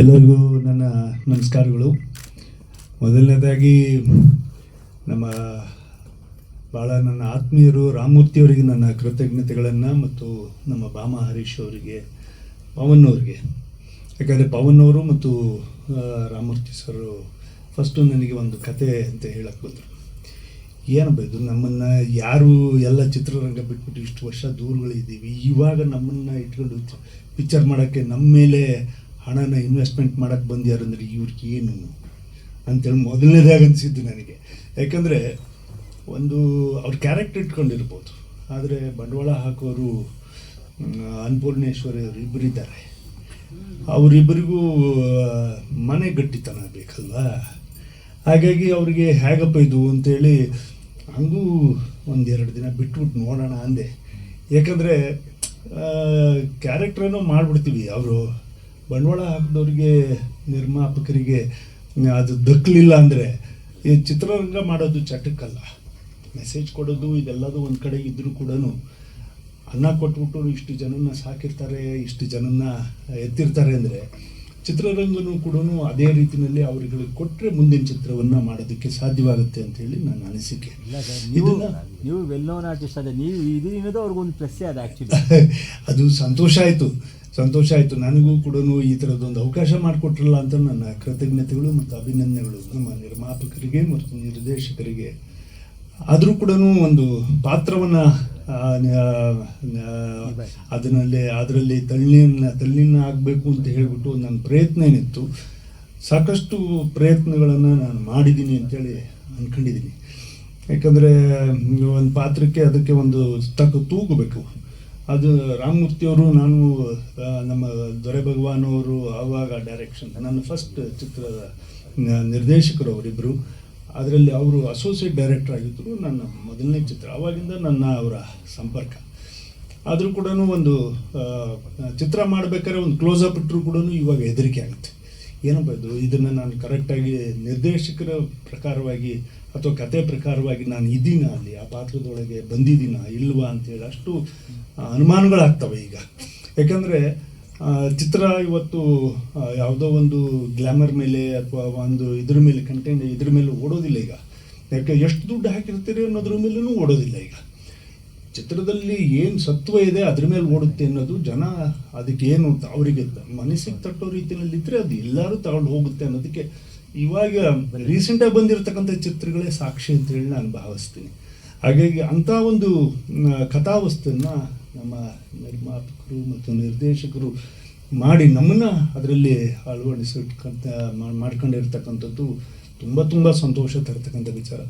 ಎಲ್ಲರಿಗೂ ನನ್ನ ನಮಸ್ಕಾರಗಳು. ಮೊದಲನೇದಾಗಿ ನಮ್ಮ ಭಾಳ ನನ್ನ ಆತ್ಮೀಯರು ರಾಮಮೂರ್ತಿಯವರಿಗೆ ನನ್ನ ಕೃತಜ್ಞತೆಗಳನ್ನು ಮತ್ತು ನಮ್ಮ ಭಾಮ ಹರೀಶ್ ಅವರಿಗೆ, ಪವನ್ ಅವರಿಗೆ. ಯಾಕಂದರೆ ಪವನ್ ಅವರು ಮತ್ತು ರಾಮಮೂರ್ತಿ ಸರ್ ಫಸ್ಟು ನನಗೆ ಒಂದು ಕತೆ ಅಂತ ಹೇಳಕ್ಕೆ ಬಂದರು. ಏನಪ್ಪ ಇದು? ನಮ್ಮನ್ನು ಯಾರು ಎಲ್ಲ ಚಿತ್ರರಂಗ ಬಿಟ್ಬಿಟ್ಟು ಇಷ್ಟು ವರ್ಷ ದೂರುಗಳಿದ್ದೀವಿ. ಇವಾಗ ನಮ್ಮನ್ನು ಇಟ್ಕೊಂಡು ಪಿಕ್ಚರ್ ಮಾಡೋಕ್ಕೆ ನಮ್ಮ ಮೇಲೆ ಹಣನ ಇನ್ವೆಸ್ಟ್ಮೆಂಟ್ ಮಾಡೋಕ್ಕೆ ಬಂದ್ಯಾರು ಅಂದರೆ ಇವ್ರಿಗೆ ಏನು? ಅಂತೇಳಿ ಮೊದಲನೇದಾಗಿ ಅನಿಸಿದ್ದು ನನಗೆ. ಯಾಕಂದರೆ ಒಂದು ಅವ್ರ ಕ್ಯಾರೆಕ್ಟರ್ ಇಟ್ಕೊಂಡಿರ್ಬೋದು. ಆದರೆ ಬಂಡವಾಳ ಹಾಕೋರು ಅನ್ಪೂರ್ಣೇಶ್ವರಿ ಅವರು ಇಬ್ಬರಿದ್ದಾರೆ ಅವರಿಬ್ಬರಿಗೂ ಮನೆ ಗಟ್ಟಿತನ ಬೇಕಲ್ವಾ? ಹಾಗಾಗಿ ಅವರಿಗೆ ಹೇಗಪ್ಪ ಇದು ಅಂತೇಳಿ ಹಂಗೂ ಒಂದೆರಡು ದಿನ ಬಿಟ್ಬಿಟ್ಟು ನೋಡೋಣ ಅಂದೆ. ಯಾಕಂದರೆ ಕ್ಯಾರೆಕ್ಟ್ರನ್ನು ಮಾಡಿಬಿಡ್ತೀವಿ ಅವರು. ಬಂಡವಾಳ ಹಾಕಿದವ್ರಿಗೆ ನಿರ್ಮಾಪಕರಿಗೆ ಅದು ದಕ್ಕಲಿಲ್ಲ ಅಂದರೆ ಈ ಚಿತ್ರರಂಗ ಮಾಡೋದು ಚಟಕ್ಕಲ್ಲ. ಮೆಸೇಜ್ ಕೊಡೋದು ಇದೆಲ್ಲದೂ ಒಂದು ಕಡೆ ಇದ್ದರೂ ಕೂಡ ಅನ್ನ ಕೊಟ್ಬಿಟ್ಟು ಇಷ್ಟು ಜನನ ಸಾಕಿರ್ತಾರೆ ಇಷ್ಟು ಜನನ ಎತ್ತಿರ್ತಾರೆ ಅಂದರೆ ಚಿತ್ರರಂಗನೂ ಕೂಡ ಅದೇ ರೀತಿಯಲ್ಲಿ ಅವರುಗಳಿಗೆ ಕೊಟ್ಟರೆ ಮುಂದಿನ ಚಿತ್ರವನ್ನು ಮಾಡೋದಕ್ಕೆ ಸಾಧ್ಯವಾಗುತ್ತೆ ಅಂತ ಹೇಳಿ ನನ್ನ ಅನಿಸಿಕೆ. ನೀವು ನೀವು ವೆಲ್ ನೋನ್ ಆರ್ಟಿಸ್ಟ್ ಅದೇ ನೀವು ಇದು ಅನ್ನೋದು ಅವ್ರಿಗೊಂದು ಪ್ಲಸ್ ಅದು ಆ್ಯಕ್ಚುಲಿ ಅದು ಸಂತೋಷ ಆಯಿತು. ಸಂತೋಷ ಆಯಿತು. ನನಗೂ ಕೂಡ ಈ ಥರದ್ದೊಂದು ಅವಕಾಶ ಮಾಡಿಕೊಟ್ರಲ್ಲ ಅಂತ ನನ್ನ ಕೃತಜ್ಞತೆಗಳು ಮತ್ತು ಅಭಿನಂದನೆಗಳು ನಮ್ಮ ನಿರ್ಮಾಪಕರಿಗೆ ಮತ್ತು ನಿರ್ದೇಶಕರಿಗೆ. ಆದರೂ ಕೂಡ ಒಂದು ಪಾತ್ರವನ್ನು ಅದರಲ್ಲಿ ಅದರಲ್ಲಿ ತಳ್ಳಿನ ತಳ್ಳಿನ ಆಗಬೇಕು ಅಂತ ಹೇಳಿಬಿಟ್ಟು ನನ್ನ ಪ್ರಯತ್ನ ಏನಿತ್ತು, ಸಾಕಷ್ಟು ಪ್ರಯತ್ನಗಳನ್ನು ನಾನು ಮಾಡಿದ್ದೀನಿ ಅಂತೇಳಿ ಅಂದ್ಕೊಂಡಿದ್ದೀನಿ ಯಾಕಂದರೆ, ಒಂದು ಪಾತ್ರಕ್ಕೆ ಅದಕ್ಕೆ ಒಂದು ತಕ್ಕ ತೂಗಬೇಕು. ಅದು ರಾಮಮೂರ್ತಿಯವರು, ನಾನು ನಮ್ಮ ದೊರೆ ಭಗವಾನ್ ಅವರು ಆವಾಗ ಡೈರೆಕ್ಷನ್ ನನ್ನ ಫಸ್ಟ್ ಚಿತ್ರದ ನಿರ್ದೇಶಕರು ಅವರಿಬ್ಬರು ಅದರಲ್ಲಿ ಅವರು ಅಸೋಸಿಯೇಟ್ ಡೈರೆಕ್ಟರ್ ಆಗಿದ್ದರು ನನ್ನ ಮೊದಲನೇ ಚಿತ್ರ ಆವಾಗಿಂದ ನನ್ನ ಅವರ ಸಂಪರ್ಕ. ಆದರೂ ಕೂಡ ಒಂದು ಚಿತ್ರ ಮಾಡಬೇಕಾದ್ರೆ ಒಂದು ಕ್ಲೋಸ್ ಅಪ್ ಇಟ್ಟರು ಕೂಡ ಇವಾಗ ಹೆದರಿಕೆ ಆಗುತ್ತೆ. ಏನಪ್ಪ ಇದು ಇದನ್ನು ನಾನು ಕರೆಕ್ಟಾಗಿ ನಿರ್ದೇಶಕರ ಪ್ರಕಾರವಾಗಿ ಅಥವಾ ಕತೆ ಪ್ರಕಾರವಾಗಿ ನಾನು ಇದ್ದೀನ ಅಲ್ಲಿ? ಆ ಪಾತ್ರದೊಳಗೆ ಬಂದಿದ್ದೀನ ಇಲ್ವಾ ಅಂತೇಳಿ ಅಷ್ಟು ಅನುಮಾನಗಳಾಗ್ತವೆ ಈಗ. ಯಾಕಂದರೆ ಚಿತ್ರ ಇವತ್ತು ಯಾವುದೋ ಒಂದು ಗ್ಲ್ಯಾಮರ್ ಮೇಲೆ ಅಥವಾ ಒಂದು ಇದ್ರ ಮೇಲೆ ಕಂಟೆಂಟ್ ಇದ್ರ ಮೇಲೆ ಓಡೋದಿಲ್ಲ ಈಗ. ಯಾಕೆ, ಎಷ್ಟು ದುಡ್ಡು ಹಾಕಿರ್ತೀರಿ ಅನ್ನೋದ್ರ ಮೇಲೂ ಓಡೋದಿಲ್ಲ ಈಗ. ಚಿತ್ರದಲ್ಲಿ ಏನು ಸತ್ವ ಇದೆ ಅದ್ರ ಮೇಲೆ ಓಡುತ್ತೆ ಅನ್ನೋದು ಜನ ಅದಕ್ಕೆ ಅಂತ ಅವರಿಗೆ ಮನಸ್ಸಿಗೆ ತಟ್ಟೋ ರೀತಿಯಲ್ಲಿ ಇದ್ರೆ ಅದು ಎಲ್ಲರೂ ತಗೊಂಡು ಹೋಗುತ್ತೆ ಅನ್ನೋದಕ್ಕೆ ಇವಾಗ ರೀಸೆಂಟಾಗಿ ಬಂದಿರತಕ್ಕಂಥ ಚಿತ್ರಗಳೇ ಸಾಕ್ಷಿ ಅಂತ ಹೇಳಿ ನಾನು ಭಾವಿಸ್ತೀನಿ. ಹಾಗಾಗಿ ಅಂಥ ಒಂದು ಕಥಾವಸ್ತನ್ನ ನಮ್ಮ ನಿರ್ಮಾಪಕರು ಮತ್ತು ನಿರ್ದೇಶಕರು ಮಾಡಿ ನಮ್ಮನ್ನು ಅದರಲ್ಲಿ ಅಳವಡಿಸಿಟ್ಕಂತ ಮಾಡ್ಕೊಂಡಿರ್ತಕ್ಕಂಥದ್ದು ತುಂಬ ತುಂಬ ಸಂತೋಷ ತರ್ತಕ್ಕಂಥ ವಿಚಾರ.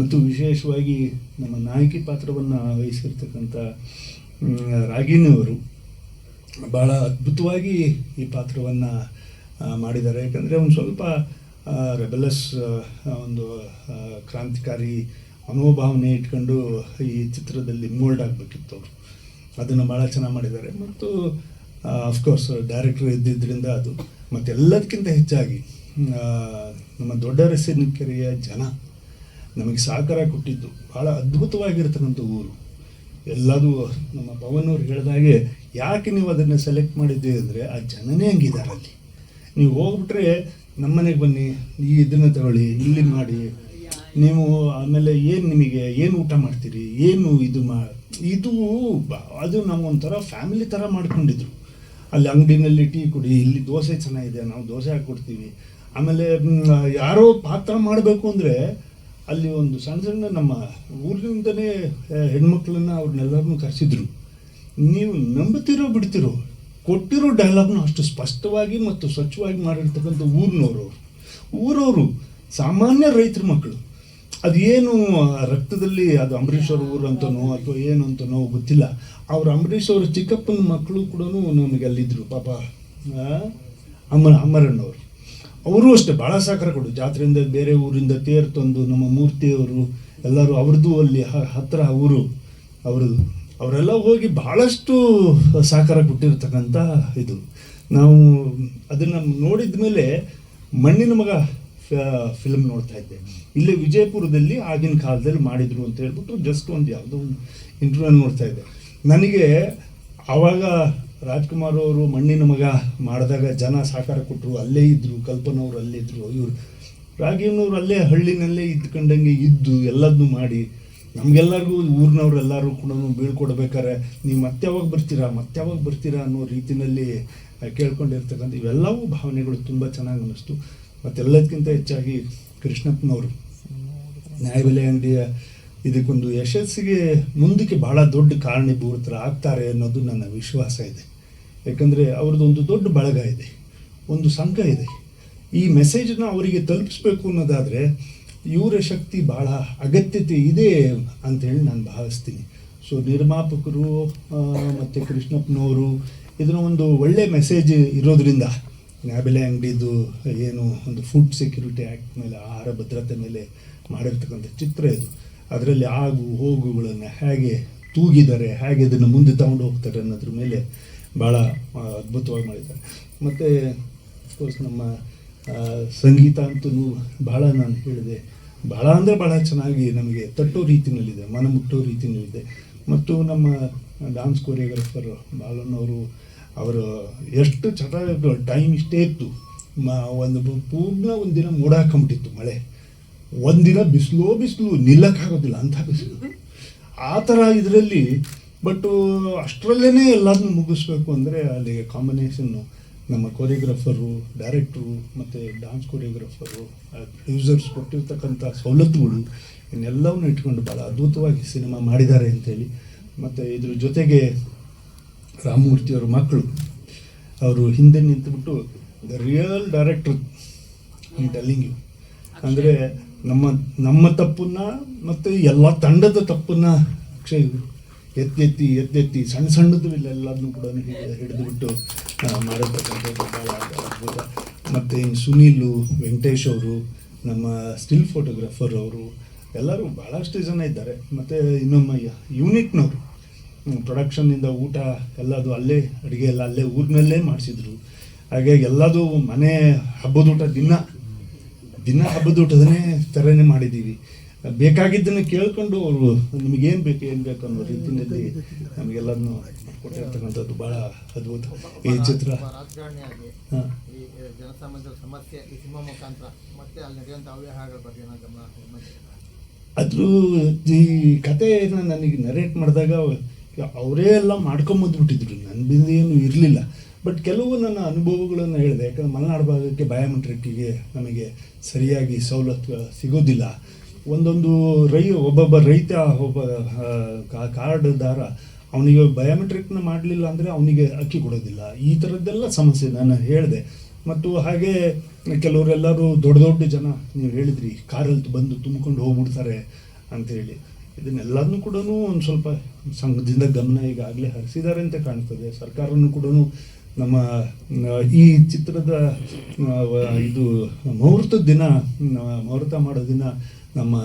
ಮತ್ತು ವಿಶೇಷವಾಗಿ ನಮ್ಮ ನಾಯಕಿ ಪಾತ್ರವನ್ನು ವಹಿಸಿರ್ತಕ್ಕಂಥ ರಾಗಿನಿಯವರು ಭಾಳ ಅದ್ಭುತವಾಗಿ ಈ ಪಾತ್ರವನ್ನು ಮಾಡಿದ್ದಾರೆ. ಯಾಕಂದರೆ ಒಂದು ಸ್ವಲ್ಪ ರೆಬಲಸ್ ಒಂದು ಕ್ರಾಂತಿಕಾರಿ ಮನೋಭಾವನೆ ಇಟ್ಕೊಂಡು ಈ ಚಿತ್ರದಲ್ಲಿ ಮೋಲ್ಡ್ ಆಗಬೇಕಿತ್ತು ಅವರು. ಅದನ್ನು ಭಾಳ ಚೆನ್ನಾಗಿ ಮಾಡಿದ್ದಾರೆ. ಮತ್ತು ಅಫ್ಕೋರ್ಸ್ ಡೈರೆಕ್ಟರ್ ಇದ್ದಿದ್ದರಿಂದ ಅದು. ಮತ್ತೆಲ್ಲದಕ್ಕಿಂತ ಹೆಚ್ಚಾಗಿ ನಮ್ಮ ದೊಡ್ಡ ರಸಿನಕೆರೆಯ ಜನ ನಮಗೆ ಸಹಕಾರ ಕೊಟ್ಟಿದ್ದು. ಭಾಳ ಅದ್ಭುತವಾಗಿರ್ತಕ್ಕಂಥ ಊರು. ಎಲ್ಲದೂ ನಮ್ಮ ಪವನ್ ಅವ್ರು ಹೇಳಿದಾಗೆ ಯಾಕೆ ನೀವು ಅದನ್ನು ಸೆಲೆಕ್ಟ್ ಮಾಡಿದ್ದೀವಿ ಅಂದರೆ, ಆ ಜನನೇ ಹಂಗಿದ್ದಾರೆ ಅಲ್ಲಿ. ನೀವು ಹೋಗ್ಬಿಟ್ರೆ ನಮ್ಮನೆಗೆ ಬನ್ನಿ, ಈ ಇದನ್ನು ತಗೊಳ್ಳಿ, ಇಲ್ಲಿ ಮಾಡಿ. ನೀವು ಆಮೇಲೆ ಏನು ನಿಮಗೆ, ಏನು ಊಟ ಮಾಡ್ತೀರಿ, ಏನು ಇದು ಮಾ, ಇದು ಅದು ನಾವು ಒಂಥರ ಫ್ಯಾಮಿಲಿ ಥರ ಮಾಡ್ಕೊಂಡಿದ್ರು. ಅಲ್ಲಿ ಅಂಗಡಿನಲ್ಲಿ ಟೀ ಕುಡಿ, ಇಲ್ಲಿ ದೋಸೆ ಚೆನ್ನಾಗಿದೆ, ನಾವು ದೋಸೆ ಹಾಕ್ಕೊಡ್ತೀವಿ. ಆಮೇಲೆ ಯಾರೋ ಪಾತ್ರ ಮಾಡಬೇಕು ಅಂದರೆ ಅಲ್ಲಿ ಒಂದು ಸಣ್ಣ ಸಣ್ಣ ನಮ್ಮ ಊರಿನಿಂದನೇ ಹೆಣ್ಮಕ್ಳನ್ನ ಅವ್ರನ್ನೆಲ್ಲರನ್ನೂ ಕರೆಸಿದ್ರು. ನೀವು ನಂಬುತ್ತಿರೋ ಬಿಡ್ತಿರೋ, ಕೊಟ್ಟಿರೋ ಡೈಲಾಗ್ನ ಅಷ್ಟು ಸ್ಪಷ್ಟವಾಗಿ ಮತ್ತು ಸ್ವಚ್ಛವಾಗಿ ಮಾಡಿರ್ತಕ್ಕಂಥ ಊರಿನವರು ಊರವರು ಸಾಮಾನ್ಯ ರೈತರ ಮಕ್ಕಳು. ಅದೇನು ರಕ್ತದಲ್ಲಿ ಅದು ಅಂಬರೀಷ್ ಅವ್ರ ಊರು ಅಂತನೋ ಅಥವಾ ಏನು ಅಂತನೋ ಗೊತ್ತಿಲ್ಲ. ಅವ್ರ ಅಂಬರೀಷ್ ಅವ್ರ ಚಿಕ್ಕಪ್ಪನ ಮಕ್ಕಳು ಕೂಡ ನಮಗೆ ಅಲ್ಲಿದ್ದರು ಪಾಪ ಅಮ್ಮ, ಅಮ್ಮರಣ್ಣವರು. ಅವರು ಅಷ್ಟೇ, ಭಾಳ ಸಹಕಾರ ಕೊಡು ಜಾತ್ರೆಯಿಂದ ಬೇರೆ ಊರಿಂದ ತೇರು ತಂದು ನಮ್ಮ ಮೂರ್ತಿಯವರು ಎಲ್ಲರೂ ಅವ್ರದ್ದು ಅಲ್ಲಿ ಹ- ಹತ್ರ ಊರು, ಅವ್ರದ್ದು. ಅವರೆಲ್ಲ ಹೋಗಿ ಭಾಳಷ್ಟು ಸಹಕಾರ ಕೊಟ್ಟಿರ್ತಕ್ಕಂಥ ಇದು. ನಾವು ಅದನ್ನು ನೋಡಿದ ಮೇಲೆ ಮಣ್ಣಿನ ಮಗ ಫಿಲ್ಮ್ ನೋಡ್ತಾ ಇದ್ದೆ. ಇಲ್ಲೇ ವಿಜಯಪುರದಲ್ಲಿ ಆಗಿನ ಕಾಲದಲ್ಲಿ ಮಾಡಿದರು ಅಂತ ಹೇಳ್ಬಿಟ್ಟು ಜಸ್ಟ್ ಒಂದು ಯಾವುದೋ ಒಂದು ಇಂಟರ್ವ್ಯೂ ನೋಡ್ತಾ ಇದ್ದೆ. ನನಗೆ ಆವಾಗ ರಾಜ್ಕುಮಾರ್ ಅವರು ಮಣ್ಣಿನ ಮಗ ಮಾಡಿದಾಗ ಜನ ಸಾಕಾರ ಕೊಟ್ಟರು ಅಲ್ಲೇ ಇದ್ದರು ಕಲ್ಪನವ್ರು ಅಲ್ಲೇ ಇದ್ದರು ಇವರು ರಾಘವೇಂದ್ರವ್ರು ಅಲ್ಲೇ ಹಳ್ಳಿನಲ್ಲೇ ಇದ್ಕೊಂಡಂಗೆ ಇದ್ದು ಎಲ್ಲದನ್ನೂ ಮಾಡಿ. ನಮಗೆಲ್ಲರಿಗೂ ಊರಿನವ್ರು ಎಲ್ಲರೂ ಕೂಡ ಬೀಳ್ಕೊಡ್ಬೇಕಾರೆ ನೀವು ಮತ್ತೆ ಯಾವಾಗ ಬರ್ತೀರಾ, ಮತ್ತೆ ಯಾವಾಗ ಬರ್ತೀರಾ ಅನ್ನೋ ರೀತಿಯಲ್ಲಿ ಕೇಳ್ಕೊಂಡಿರ್ತಕ್ಕಂಥ ಇವೆಲ್ಲವೂ ಭಾವನೆಗಳು ತುಂಬ ಚೆನ್ನಾಗಿ ಅನ್ನಿಸ್ತು. ಮತ್ತೆಲ್ಲದಕ್ಕಿಂತ ಹೆಚ್ಚಾಗಿ ಕೃಷ್ಣಪ್ಪನವರು. ನ್ಯಾಯಬೆಲೆ ಅಂಗಡಿಯ ಇದಕ್ಕೊಂದು ಯಶಸ್ಸಿಗೆ ಮುಂದಕ್ಕೆ ಬಹಳ ದೊಡ್ಡ ಕಾರಣೀಭೂತರು ಆಗ್ತಾರೆ ಅನ್ನೋದು ನನ್ನ ವಿಶ್ವಾಸ ಇದೆ. ಯಾಕಂದರೆ ಅವ್ರದ್ದು ಒಂದು ದೊಡ್ಡ ಬಳಗ ಇದೆ, ಒಂದು ಸಂಘ ಇದೆ. ಈ ಮೆಸೇಜನ್ನ ಅವರಿಗೆ ತಲುಪಿಸ್ಬೇಕು ಅನ್ನೋದಾದರೆ ಇವರ ಶಕ್ತಿ ಭಾಳ ಅಗತ್ಯತೆ ಇದೆ ಅಂತೇಳಿ ನಾನು ಭಾವಿಸ್ತೀನಿ. ಸೊ ನಿರ್ಮಾಪಕರು ಮತ್ತು ಕೃಷ್ಣಪ್ಪನವರು ಇದನ್ನ ಒಂದು ಒಳ್ಳೆ ಮೆಸೇಜ್ ಇರೋದ್ರಿಂದ ನ್ಯಾಯಬೆಲೆ ಅಂಗಡಿದು ಏನು ಒಂದು ಫುಡ್ ಸೆಕ್ಯೂರಿಟಿ ಆ್ಯಕ್ಟ್ ಮೇಲೆ, ಆಹಾರ ಭದ್ರತೆ ಮೇಲೆ ಮಾಡಿರ್ತಕ್ಕಂಥ ಚಿತ್ರ ಇದು. ಅದರಲ್ಲಿ ಆಗು, ಹೋಗುಗಳನ್ನು ಹೇಗೆ ತೂಗಿದ್ದಾರೆ ಹೇಗೆ ಅದನ್ನು ಮುಂದೆ ತಗೊಂಡು ಹೋಗ್ತಾರೆ ಅನ್ನೋದ್ರ ಮೇಲೆ ಭಾಳ ಅದ್ಭುತವಾಗಿ ಮಾಡಿದ್ದಾರೆ. ಮತ್ತು ಅಫ್ಕೋರ್ಸ್ ನಮ್ಮ ಸಂಗೀತ ಅಂತೂ ಭಾಳ ನಾನು ಹೇಳಿದೆ. ಭಾಳ ಅಂದರೆ ಭಾಳ ಚೆನ್ನಾಗಿ ನಮಗೆ ತಟ್ಟೋ ರೀತಿಯಲ್ಲಿದೆ ಮನ ಮುಟ್ಟೋ ರೀತಿಯಲ್ಲಿದೆ ಮತ್ತು ನಮ್ಮ ಡ್ಯಾನ್ಸ್ ಕೊರಿಯೋಗ್ರಾಫರ್ ಬಾಲನವರು ಅವರು ಎಷ್ಟು ಚೆನ್ನಾಗಿ ಟೈಮ್ ಇಷ್ಟೇ ಇತ್ತು. ಮ, ಒಂದು ಪೂರ್ಣ ಮೋಡ ಹಾಕೊಂಬಿಟ್ಟಿತ್ತು ಮಳೆ. ಒಂದಿನ ಬಿಸಿಲು ಬಿಸಿಲು ನಿಲ್ಲಕ್ಕಾಗೋದಿಲ್ಲ ಅಂಥ ಬಿಸಿಲು. ಆ ಥರ ಇದರಲ್ಲಿ ಬಟ್ ಅಷ್ಟರಲ್ಲೇ ಎಲ್ಲದನ್ನೂ ಮುಗಿಸ್ಬೇಕು ಅಂದರೆ ಅಲ್ಲಿಗೆ ಕಾಂಬಿನೇಷನ್ನು ನಮ್ಮ ಕೊರಿಯೋಗ್ರಾಫರು ಡೈರೆಕ್ಟ್ರು ಮತ್ತು ಡ್ಯಾನ್ಸ್ ಕೊರಿಯೋಗ್ರಾಫರು ಪ್ರೊಡ್ಯೂಸರ್ಸ್ ಕೊಟ್ಟಿರ್ತಕ್ಕಂಥ ಸವಲತ್ತುಗಳು ಇನ್ನೆಲ್ಲವನ್ನು ಇಟ್ಕೊಂಡು ಭಾಳ ಅದ್ಭುತವಾಗಿ ಸಿನಿಮಾ ಮಾಡಿದ್ದಾರೆ ಅಂತೇಳಿ. ಮತ್ತು ಇದ್ರ ಜೊತೆಗೆ ರಾಮಮೂರ್ತಿಯವ್ರ ಮಕ್ಕಳು ಅವರು ಹಿಂದೆ ನಿಂತುಬಿಟ್ಟು ದ ರಿಯಲ್ ಡೈರೆಕ್ಟ್ರ್ ಈ ಟೆಲ್ಲಿಂಗ್ ಯು ಅಂದರೆ ನಮ್ಮ ನಮ್ಮ ತಪ್ಪನ್ನ ಮತ್ತು ಎಲ್ಲ ತಂಡದ ತಪ್ಪನ್ನ ಅಕ್ಷಯ್ ಎತ್ತೆತ್ತಿ ಎತ್ತೆತ್ತಿ ಸಣ್ಣ ಸಣ್ಣದು ಇಲ್ಲೆಲ್ಲದನ್ನು ಕೂಡ ಹಿಡಿದು ಬಿಟ್ಟು ಮಾಡಿರ್ತಕ್ಕಂಥದ್ದು ಭಾಳ ಅದ್ಭುತ ಮತ್ತು ಇನ್ನು ಸುನೀಲು ವೆಂಕಟೇಶ್ ಅವರು ನಮ್ಮ ಸ್ಟಿಲ್ ಫೋಟೋಗ್ರಾಫರ್ ಅವರು ಎಲ್ಲರೂ ಭಾಳಷ್ಟು ಜನ ಇದ್ದಾರೆ. ಮತ್ತು ಇನ್ನೊಮ್ಮ ಯೂನಿಟ್ನವರು ಪ್ರೊಡಕ್ಷನ್ನಿಂದ ಊಟ ಎಲ್ಲದು ಅಲ್ಲೇ ಅಡುಗೆ ಎಲ್ಲ ಅಲ್ಲೇ ಊರಿನಲ್ಲೇ ಮಾಡಿಸಿದ್ರು. ಹಾಗೆ ಎಲ್ಲದು ಮನೆ ಹಬ್ಬದ ಊಟ ದಿನ ದಿನ ಹಬ್ಬದ ಊಟದನ್ನೇ ಥರನೇ ಮಾಡಿದ್ದೀವಿ. ಬೇಕಾಗಿದ್ದನ್ನು ಕೇಳಿಕೊಂಡು ಅವರು ನಿಮಗೇನು ಬೇಕು ಏನು ಬೇಕು ಅನ್ನೋ ರೀತಿಯಲ್ಲಿ ನಮಗೆಲ್ಲದನ್ನು ಕೊಟ್ಟಿರ್ತಕ್ಕಂಥದ್ದು ಭಾಳ ಅದ್ಭುತ. ಈ ಚಿತ್ರ. ಜನಸಾಮಾನ್ಯರ ಸಮಸ್ಯೆ ಈ ಸಿನಿಮಾ ಮುಖಾಂತರ. ಮತ್ತೆ ಅಲ್ಲಿ ನಡೆಯುವಂಥ ಅವ್ಯವಹಾರಗಳ ಬಗ್ಗೆ ನಾನು ಗಮನ ಹರಿಸ್ತೀನಿ. ಅದ್ರ ಈ ಕಥೆನ ನನಗೆ ನರೇಟ್ ಮಾಡಿದಾಗ ಅವರೇ ಎಲ್ಲ ಮಾಡ್ಕೊಂಬಂದ್ಬಿಟ್ಟಿದ್ರು. ನನ್ನ ಬಿಂದೇನು ಇರಲಿಲ್ಲ. ಬಟ್ ಕೆಲವು ನನ್ನ ಅನುಭವಗಳನ್ನು ಹೇಳಿದೆ. ಯಾಕಂದ್ರೆ ಮಲೆನಾಡು ಭಾಗಕ್ಕೆ ಬಯೋಮೆಟ್ರಿಕ್ಕಿಗೆ ನಮಗೆ ಸರಿಯಾಗಿ ಸವಲತ್ತು ಸಿಗೋದಿಲ್ಲ. ಒಂದೊಂದು ರೈ, ಒಬ್ಬೊಬ್ಬ ರೈತ, ಒಬ್ಬ ಕಾರ್ಡ್ದಾರ ಅವನಿಗೆ ಬಯೋಮೆಟ್ರಿಕ್ನ ಮಾಡಲಿಲ್ಲ ಅಂದರೆ ಅವನಿಗೆ ಅಕ್ಕಿ ಕೊಡೋದಿಲ್ಲ. ಈ ಥರದ್ದೆಲ್ಲ ಸಮಸ್ಯೆ ನಾನು ಹೇಳಿದೆ. ಮತ್ತು ಹಾಗೆ ಕೆಲವರೆಲ್ಲರೂ ದೊಡ್ಡ ದೊಡ್ಡ ಜನ ನೀವು ಹೇಳಿದ್ರಿ, ಕಾರಲ್ಲಿ ಬಂದು ತುಂಬಿಕೊಂಡು ಹೋಗ್ಬಿಡ್ತಾರೆ ಅಂತೇಳಿ. ಇದನ್ನೆಲ್ಲದನ್ನು ಕೂಡ ಒಂದು ಸ್ವಲ್ಪ ಸಂಘದಿಂದ ಗಮನ ಈಗಾಗಲೇ ಹರಿಸಿದ್ದಾರೆ ಅಂತ ಕಾಣ್ತದೆ ಸರ್ಕಾರನೂ ಕೂಡ ನಮ್ಮ ಈ ಚಿತ್ರದ ಇದು ಮುಹೂರ್ತದ ದಿನ ಮುಹೂರ್ತ ಮಾಡೋ ದಿನ ನಮ್ಮ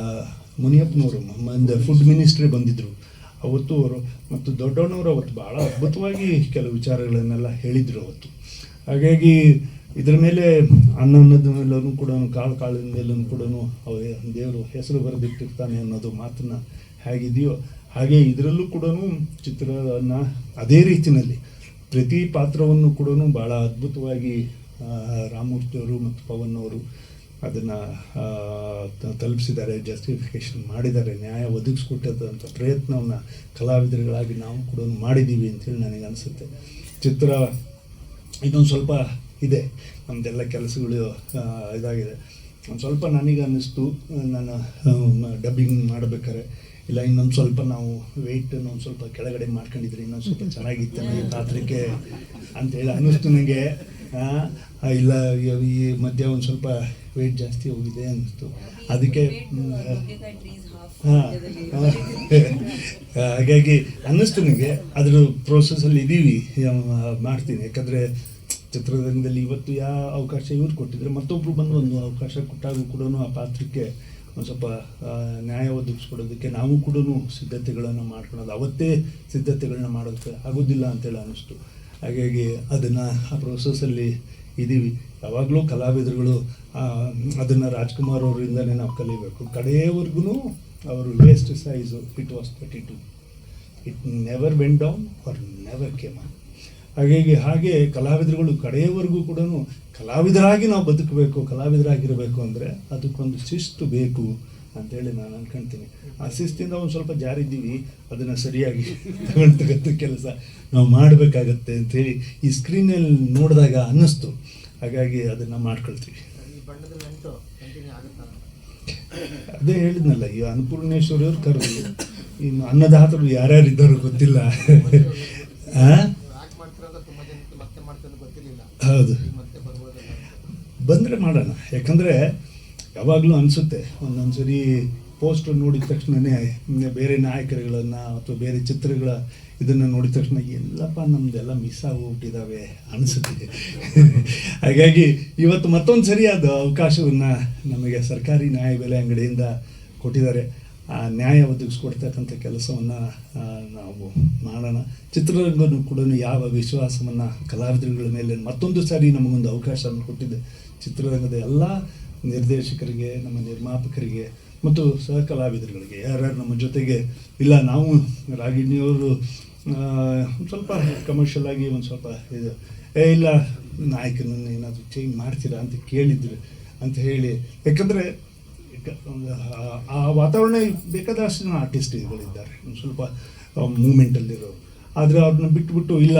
ಮುನಿಯಪ್ಪನವರು, ನಮ್ಮ ಫುಡ್ ಮಿನಿಸ್ಟ್ರಿ ಬಂದಿದ್ದರು ಅವತ್ತು ಅವರು, ಮತ್ತು ದೊಡ್ಡವನವರು ಅವತ್ತು ಭಾಳ ಅದ್ಭುತವಾಗಿ ಕೆಲವು ವಿಚಾರಗಳನ್ನೆಲ್ಲ ಹೇಳಿದರು ಅವತ್ತು. ಹಾಗಾಗಿ ಇದರ ಮೇಲೆ ಅನ್ನ ಅನ್ನದ ಮೇಲೂ ಕೂಡ, ಕಾಳು ಕಾಳಿನ ಮೇಲೂ ಕೂಡ ದೇವರು ಹೆಸರು ಬರೆದಿಟ್ಟಿರ್ತಾನೆ ಅನ್ನೋದು ಮಾತನ್ನ ಹೇಗಿದೆಯೋ ಹಾಗೆ ಇದರಲ್ಲೂ ಕೂಡ ಚಿತ್ರನ ಅದೇ ರೀತಿಯಲ್ಲಿ ಪ್ರತಿ ಪಾತ್ರವನ್ನು ಕೂಡ ಭಾಳ ಅದ್ಭುತವಾಗಿ ರಾಮಮೂರ್ತಿಯವರು ಮತ್ತು ಪವನ್ ಅವರು ಅದನ್ನು ತಲುಪಿಸಿದ್ದಾರೆ ಜಸ್ಟಿಫಿಕೇಶನ್ ಮಾಡಿದ್ದಾರೆ, ನ್ಯಾಯ ಒದಗಿಸ್ಕೊಟ್ಟಂಥ ಪ್ರಯತ್ನವನ್ನು ಕಲಾವಿದರುಗಳಾಗಿ ನಾವು ಕೂಡ ಮಾಡಿದ್ದೀವಿ ಅಂತೇಳಿ ನನಗೆ ಅನಿಸುತ್ತೆ. ಚಿತ್ರ ಇದೊಂದು ಸ್ವಲ್ಪ ಇದೆ. ನಮ್ಮದೆಲ್ಲ ಕೆಲಸಗಳು ಇದಾಗಿದೆ. ಒಂದು ಸ್ವಲ್ಪ ನನಗೆ ಅನ್ನಿಸ್ತು ನಾನು ಡಬ್ಬಿಂಗ್ ಮಾಡ್ಬೇಕಾರೆ ಇಲ್ಲ, ಇನ್ನೊಂದು ಸ್ವಲ್ಪ ನಾವು ವೆಯ್ಟ್ ಒಂದು ಸ್ವಲ್ಪ ಕೆಳಗಡೆ ಮಾಡ್ಕೊಂಡಿದ್ರೆ ಇನ್ನೊಂದು ಸ್ವಲ್ಪ ಚೆನ್ನಾಗಿತ್ತು ಈ ಪಾತ್ರಕ್ಕೆ ಅಂತೇಳಿ ಅನ್ನಿಸ್ತು ನನಗೆ. ಇಲ್ಲ, ಈ- ಮಧ್ಯೆ ಒಂದು ಸ್ವಲ್ಪ ವೆಯ್ಟ್ ಜಾಸ್ತಿ ಹೋಗಿದೆ ಅನ್ನಿಸ್ತು. ಅದಕ್ಕೆ ಹಾ. ಹಾಗಾಗಿ ಅನ್ನಿಸ್ತು ನನಗೆ. ಅದ್ರ ಪ್ರೋಸೆಸ್ಸಲ್ಲಿ ಇದ್ದೀವಿ ಮಾಡ್ತೀನಿ. ಯಾಕಂದರೆ ಚಿತ್ರರಂಗದಲ್ಲಿ ಇವತ್ತು ಯಾವ ಅವಕಾಶ ಇವ್ರು ಕೊಟ್ಟಿದ್ರೆ ಮತ್ತೊಬ್ಬರು ಬಂದು ಒಂದು ಅವಕಾಶ ಕೊಟ್ಟಾಗೂ ಕೂಡ ಆ ಪಾತ್ರಕ್ಕೆ ಒಂದು ಸ್ವಲ್ಪ ನ್ಯಾಯ ಒದಗಿಸ್ಕೊಡೋದಕ್ಕೆ ನಾವು ಕೂಡ ಸಿದ್ಧತೆಗಳನ್ನು ಮಾಡ್ಕೊಳ್ಳೋದು ಅವತ್ತೇ ಸಿದ್ಧತೆಗಳನ್ನ ಮಾಡೋದಕ್ಕೆ ಆಗೋದಿಲ್ಲ ಅಂತೇಳಿ ಅನ್ನಿಸ್ತು. ಹಾಗಾಗಿ ಅದನ್ನು ಆ ಪ್ರೊಸೆಸಲ್ಲಿ ಇದ್ದೀವಿ ಯಾವಾಗಲೂ ಕಲಾವಿದರುಗಳು ಅದನ್ನು ರಾಜ್ಕುಮಾರ್ ಅವರಿಂದನೇ ನಾವು ಕಲಿಬೇಕು. ಕಡೆಯವರೆಗೂ ಅವರು waist size it was thirty two it never went down or never came ಹಾಗಾಗಿ ಹಾಗೆ ಕಲಾವಿದರುಗಳು ಕಡೆಯವರೆಗೂ ಕೂಡ ಕಲಾವಿದರಾಗಿ ನಾವು ಬದುಕಬೇಕು ಕಲಾವಿದರಾಗಿರಬೇಕು ಅಂದರೆ ಅದಕ್ಕೊಂದು ಶಿಸ್ತು ಬೇಕು ಅಂತೇಳಿ ನಾನು ಅನ್ಕೊಂತೀನಿ. ಆ ಶಿಸ್ತಿಂದ ಒಂದು ಸ್ವಲ್ಪ ಜಾರಿದ್ದೀವಿ ಅದನ್ನು ಸರಿಯಾಗಿ ತಗೊಳ್ತಕ್ಕಂಥ ಕೆಲಸ ನಾವು ಮಾಡಬೇಕಾಗತ್ತೆ ಅಂತೇಳಿ ಈ ಸ್ಕ್ರೀನಲ್ಲಿ ನೋಡಿದಾಗ ಅನ್ನಿಸ್ತು. ಹಾಗಾಗಿ ಅದನ್ನು ಮಾಡ್ಕೊಳ್ತೀವಿ. ಅದೇ ಹೇಳಿದ್ನಲ್ಲ ಈ ಅನ್ನಪೂರ್ಣೇಶ್ವರಿಯವ್ರು ಕರೆದು ಇನ್ನು ಅನ್ನದಾತರು ಯಾರ್ಯಾರು ಇದ್ದಾರೋ ಗೊತ್ತಿಲ್ಲ. ಆ? ಯಾಕೆ ಮಾಡ್ತೀರಾ ಅಂತ ತುಂಬ ಜನಕ್ಕೆ ಮತ್ತೆ ಮಾಡ್ತಾರೆ ಅಂತ ಗೊತ್ತಿರಲಿಲ್ಲ ಹೌದು ಈಗ ಮತ್ತೆ ಬರ್ಬೋದಲ್ಲ ಬಂದರೆ ಮಾಡೋಣ. ಯಾಕಂದರೆ ಯಾವಾಗಲೂ ಅನಿಸುತ್ತೆ ಒಂದೊಂದು ಸರಿ ಪೋಸ್ಟರ್ ನೋಡಿದ ತಕ್ಷಣವೇ ಬೇರೆ ನಾಯಕರುಗಳನ್ನು ಅಥವಾ ಬೇರೆ ಚಿತ್ರಗಳ ಇದನ್ನು ನೋಡಿದ ತಕ್ಷಣ ಎಲ್ಲಪ್ಪ ನಮ್ದೆಲ್ಲ ಮಿಸ್ ಆಗೋಗ್ಬಿಟ್ಟಿದ್ದಾವೆ ಅನಿಸುತ್ತೆ. ಹಾಗಾಗಿ ಇವತ್ತು ಮತ್ತೊಂದು ಅದು ಅವಕಾಶವನ್ನು ನಮಗೆ ಸರ್ಕಾರಿ ನ್ಯಾಯಬೆಲೆ ಅಂಗಡಿಯಿಂದ ಕೊಟ್ಟಿದ್ದಾರೆ. ಆ ನ್ಯಾಯ ಒದಗಿಸ್ಕೊಡ್ತಕ್ಕಂಥ ಕೆಲಸವನ್ನು ನಾವು ಮಾಡೋಣ. ಚಿತ್ರರಂಗನೂ ಕೂಡ ಯಾವ ವಿಶ್ವಾಸವನ್ನು ಕಲಾವಿದರುಗಳ ಮೇಲೆ ಮತ್ತೊಂದು ಸಾರಿ ನಮಗೊಂದು ಅವಕಾಶವನ್ನು ಕೊಟ್ಟಿದೆ. ಚಿತ್ರರಂಗದ ಎಲ್ಲ ನಿರ್ದೇಶಕರಿಗೆ, ನಮ್ಮ ನಿರ್ಮಾಪಕರಿಗೆ ಮತ್ತು ಸಹ ಕಲಾವಿದರುಗಳಿಗೆ ಯಾರ್ಯಾರು ನಮ್ಮ ಜೊತೆಗೆ ಇಲ್ಲ, ನಾವು ರಾಗಿಣಿಯವರು ಸ್ವಲ್ಪ ಕಮರ್ಷಿಯಲ್ ಆಗಿ ಒಂದು ಸ್ವಲ್ಪ ಇದು, ಏ, ಇಲ್ಲ, ನಾಯಕನನ್ನು ಏನಾದರೂ ಚೇಂಜ್ ಮಾಡ್ತೀರಾ ಅಂತ ಕೇಳಿದ್ರು ಅಂತ ಹೇಳಿ, ಯಾಕಂದರೆ ಆ- ಆ ವಾತಾವರಣ ಬೇಕಾದಷ್ಟು ಜನ ಆರ್ಟಿಸ್ಟ್ಗಳಿದ್ದಾರೆ ಒಂದು ಸ್ವಲ್ಪ ಮೂಮೆಂಟಲ್ಲಿರೋರು ಆದರೆ ಅವ್ರನ್ನ ಬಿಟ್ಬಿಟ್ಟು, ಇಲ್ಲ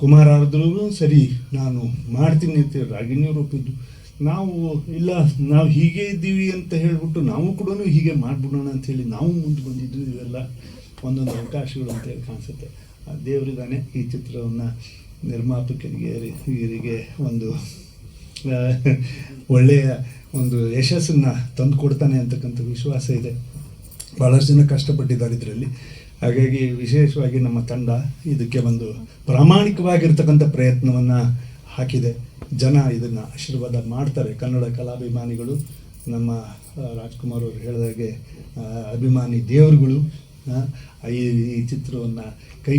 ಕುಮಾರ ಆದ್ರೂ ಸರಿ, ನಾನು ಮಾಡ್ತೀನಿ ಅಂತ ರಾಗಿಣಿಯವರು ರೂಪಿದ್ದು ನಾವು ಇಲ್ಲ, ನಾವು ಹೀಗೆ ಇದ್ದೀವಿ ಅಂತ ಹೇಳಿಬಿಟ್ಟು ನಾವು ಕೂಡ ಹೀಗೆ ಮಾಡಿಬಿಡೋಣ ಅಂಥೇಳಿ ನಾವು ಮುಂದೆ ಬಂದಿದ್ದು ಇವೆಲ್ಲ ಒಂದೊಂದು ಅವಕಾಶಗಳು ಅಂತೇಳಿ ಕಾಣಿಸುತ್ತೆ. ಆ ದೇವರಿಗಾನೆ ಈ ಚಿತ್ರವನ್ನು ನಿರ್ಮಾಪಕರಿಗೆ ಇವರಿಗೆ ಒಂದು ಒಳ್ಳೆಯ ಒಂದು ಯಶಸ್ಸನ್ನು ತಂದು ಕೊಡ್ತಾನೆ ಅಂತಕ್ಕಂಥ ವಿಶ್ವಾಸ ಇದೆ. ಭಾಳಷ್ಟು ಜನ ಕಷ್ಟಪಟ್ಟಿದ್ದಾರೆ ಇದರಲ್ಲಿ. ಹಾಗಾಗಿ ವಿಶೇಷವಾಗಿ ನಮ್ಮ ತಂಡ ಇದಕ್ಕೆ ಒಂದು ಪ್ರಾಮಾಣಿಕವಾಗಿರ್ತಕ್ಕಂಥ ಪ್ರಯತ್ನವನ್ನು ಹಾಕಿದೆ. ಜನ ಇದನ್ನು ಆಶೀರ್ವಾದ ಮಾಡ್ತಾರೆ. ಕನ್ನಡ ಕಲಾಭಿಮಾನಿಗಳು, ನಮ್ಮ ರಾಜ್ಕುಮಾರ್ ಅವರು ಹೇಳಿದಾಗೆ ಅಭಿಮಾನಿ ದೇವರುಗಳು ಈ ಈ ಚಿತ್ರವನ್ನು ಕೈ